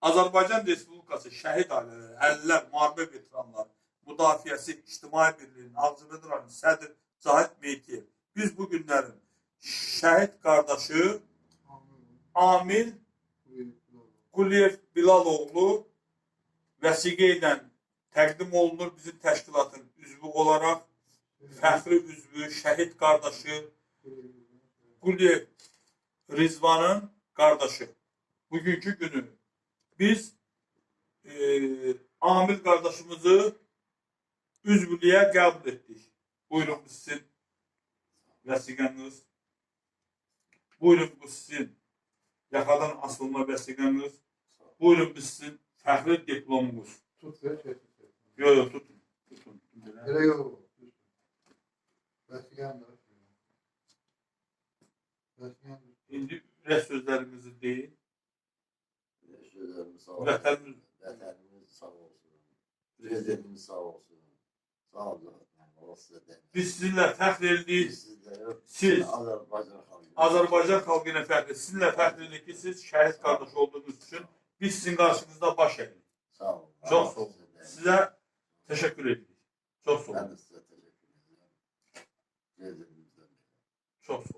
Azərbaycan Respublikası şəhid ailələri, əlillər, müharibə veteranları, müdafiəsi İctimai Birliyinin Ağzıbədir rayonu sədr Zahid Meytiyev. Biz bu günlərin şəhid qardaşı Amil Quliyev Bilaloğlu vəsiqə ilə təqdim olunur bizim təşkilatın üzvü olaraq fəxri üzvü, şəhid qardaşı Quliyev Rizvanın qardaşı. Bugünkü günü biz e, Amil qardaşımızı üzvlüyə qəbul etdik. Buyurun bu sizin vəsiqəniz. Buyurun bu sizin yaxadan asılma vəsiqəniz. Buyurun bu sizin fəxri diplomunuz. Tut ver şey tut. ver. Yo yo tutun. Tutun. Vəsiqən də. Vəsiqən də. İndi rəs sözlərimizi deyin. Sözlerimiz sağ olsun. Vətənimiz Vətənimiz sağ olsun. Prezidentimiz sağ olsun. Sağ olun. Biz sizinlə fəxr edirik. Biz sizlere Siz Azerbaycan halkı. Azərbaycan xalqına fəxr sizinlə fəxr edirik ki, siz şəhid qardaş olduğunuz üçün biz sizin qarşınızda baş əyirik. Sağ olun. Allah sağ olun. Sizə təşəkkür edirik. Çox sağ olun. De size teşekkür ederim. Prezidentimizden. Çox sağ olun.